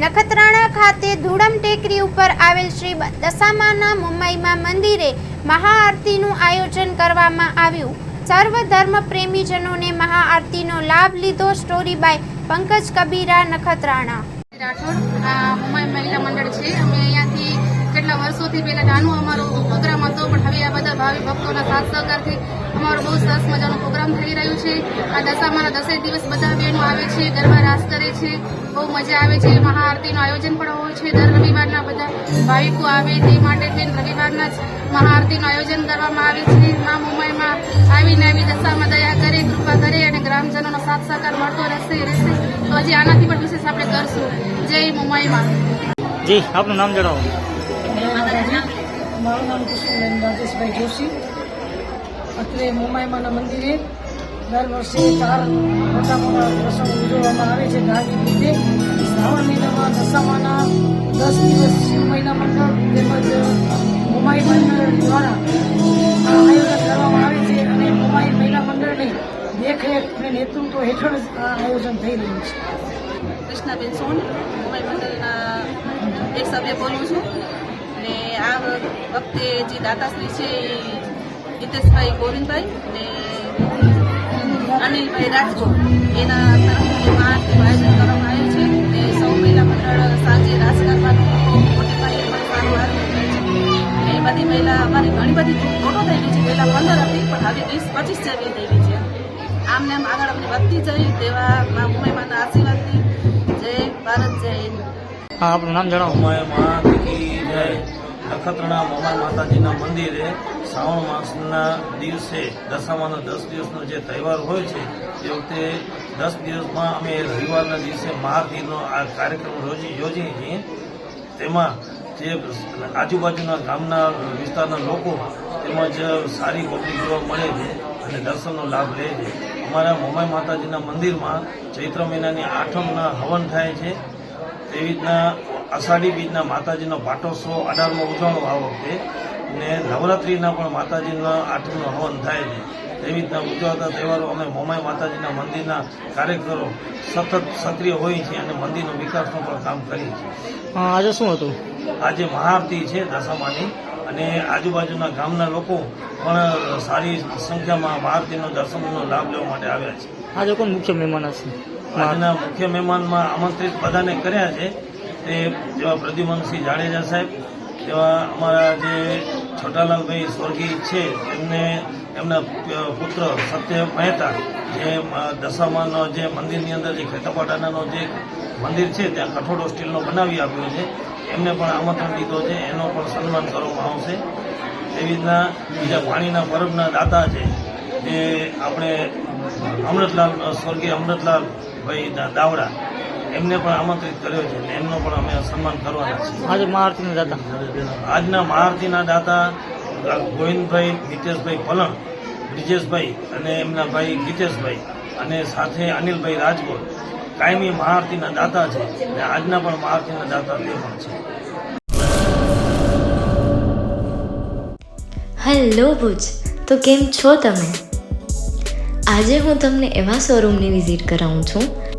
નખત્રાણા ખાતે ધૂળમ ટેકરી ઉપર આવેલ શ્રી દશામાના મુંબઈમાં મંદિરે મહાઆરતીનું આયોજન કરવામાં આવ્યું. સર્વ ધર્મ પ્રેમીજનોને મહાઆરતીનો લાભ લીધો સ્ટોરી બાય પંકજ કબીરા નખત્રાણા. રાઠોડ મુંબઈ મહિલા મંડળ છે. અમે અહીંયાથી કેટલા વર્ષોથી પહેલા નાનું અમારો પ્રોગ્રામ હતો, પણ હવે આ બધા ભાવિ ભક્તોના સાથ સહકારથી અમારો બહુ સરસ મજાનો પ્રોગ્રામ થઈ રહ્યો છે. આ દશામાના દસેક દિવસ બધા બહેનો આવે છે, ગરબા રાસ કરે છે, બહુ મજા આવે છે. મહાઆરતીનું આયોજન પણ હોય છે. દર રવિવારના બધા ભાવિકો આવે તે માટે બેન રવિવારના જ મહાઆરતીનું આયોજન કરવામાં આવે છે. મા મુંબઈમાં આવીને આવી દશામાં દયા કરે, કૃપા કરે અને ગ્રામજનોનો સાથ સહકાર મળતો રહેશે રહેશે. તો હજી આનાથી પણ વિશેષ આપણે કરશું. જય મુંબઈમાં. જી, આપનું નામ જણાવો. મારું નામ કુસુમબેન રાજેશભાઈ જોશી. અત્રે મોમાયમાના મંદિરે દર વર્ષે ચાર મોટા મોટા પ્રસંગ ઉજવવામાં આવે છે ધાર્મિક રીતે. શ્રાવણ મહિનામાં દશામાના દસ દિવસ શિવ મહિના મંડળ તેમજ મોમાઈ મંડળ દ્વારા આયોજન કરવામાં આવે છે અને મોમાઈ મહિલા મંડળની દેખરેખ અને નેતૃત્વ હેઠળ આ આયોજન થઈ રહ્યું છે. કૃષ્ણાબેન સોન મોમાઈ મંડળના એક સભ્ય બોલું છું. અને આ વખતે જે દાતાશ્રી છે એ હિતેશભાઈ ગોવિંદભાઈ અને અનિલભાઈ રાજકોટ. એના તરફથી મહાઆરતીનું આયોજન કરવામાં આવ્યું છે. અને સૌ મહિલા મંડળ સાંજે રાસ ગરબાનું મોટી છે. એ બધી મહિલા અમારી ઘણી બધી ફોટો થઈ ગઈ છે. પહેલાં પંદર હતી પણ હવે વીસ પચીસ જેવી થઈ ગઈ છે. આમને આમ આગળ અમને વધતી જઈ તેવા મા મુંબઈ માતા આશીર્વાદથી. જય ભારત જય હિન્દ. હા આપણું નામ જણાવો. કી જય મોમાઈ માતાજીના મંદિરે શ્રાવણ માસના દિવસે દશામાનો દસ દિવસનો જે તહેવાર હોય છે તે વખતે દસ દિવસમાં અમે રવિવારના દિવસે મહાઆરતીનો આ કાર્યક્રમ રોજી યોજીએ છીએ. તેમાં જે આજુબાજુના ગામના વિસ્તારના લોકો તેમજ સારી પબ્લિક જોવા મળે છે અને દર્શનનો લાભ લે છે. અમારા મોમાઈ માતાજીના મંદિરમાં ચૈત્ર મહિનાની આઠમના હવન થાય છે. તેવી રીતના અષાઢી બીજના માતાજીનો પાટોત્સવ અઢારમો ઉજવણો આ વખતે ને નવરાત્રિના પણ માતાજીના આઠમનો હવન થાય છે. તેવી રીતના ઉજવાતા તહેવારો અમે મોમાઈ માતાજીના મંદિરના કાર્યકરો સતત સક્રિય હોઈએ છીએ અને મંદિરનો વિકાસનું પણ કામ કરીએ છીએ. આજે શું હતું? આજે મહાઆરતી છે દાસામાની અને આજુબાજુના ગામના લોકો પણ સારી સંખ્યામાં મહાઆરતીનો દર્શનનો લાભ લેવા માટે આવ્યા છે. આજે કોણ મુખ્ય મહેમાન હશે? આજના મુખ્ય મહેમાનમાં આમંત્રિત બધાને કર્યા છે. તે જેવા પ્રદ્યુમનસિંહ જાડેજા સાહેબ, તેવા અમારા જે છોટાલાલભાઈ સ્વર્ગીય છે, એમને એમના પુત્ર સત્ય મહેતા, જે દશામાનો જે મંદિરની અંદર જે ખેતાપાટાનાનો જે મંદિર છે, ત્યાં કઠોળો સ્ટીલનો બનાવી આપ્યો છે. એમને પણ આમંત્રણ દીધો છે, એનો પણ સન્માન કરવામાં આવશે. એવી રીતના બીજા પાણીના પરબના દાતા છે જે આપણે અમૃતલાલ, સ્વર્ગીય અમૃતલાલ ભાઈ દાવડા એમને પણ આમંત્રિત કર્યો છે અને એમનો પણ અમે સન્માન કરવાના છીએ. આજે મહાઆરતીના દાતા. આજના મહાઆરતીના દાતા ગોવિંદભાઈ મિતેશભાઈ પલણ બ્રિજેશભાઈ અને એમના ભાઈ ગીતેશભાઈ અને સાથે અનિલભાઈ રાજકોટ કાયમી મહાઆરતીના દાતા છે અને આજના પણ મહાઆરતીના દાતા તે પણ છે. હેલો ભુજ તો કેમ છો તમે? આજે હું તમને એવા શોરૂમની વિઝિટ કરાવું છું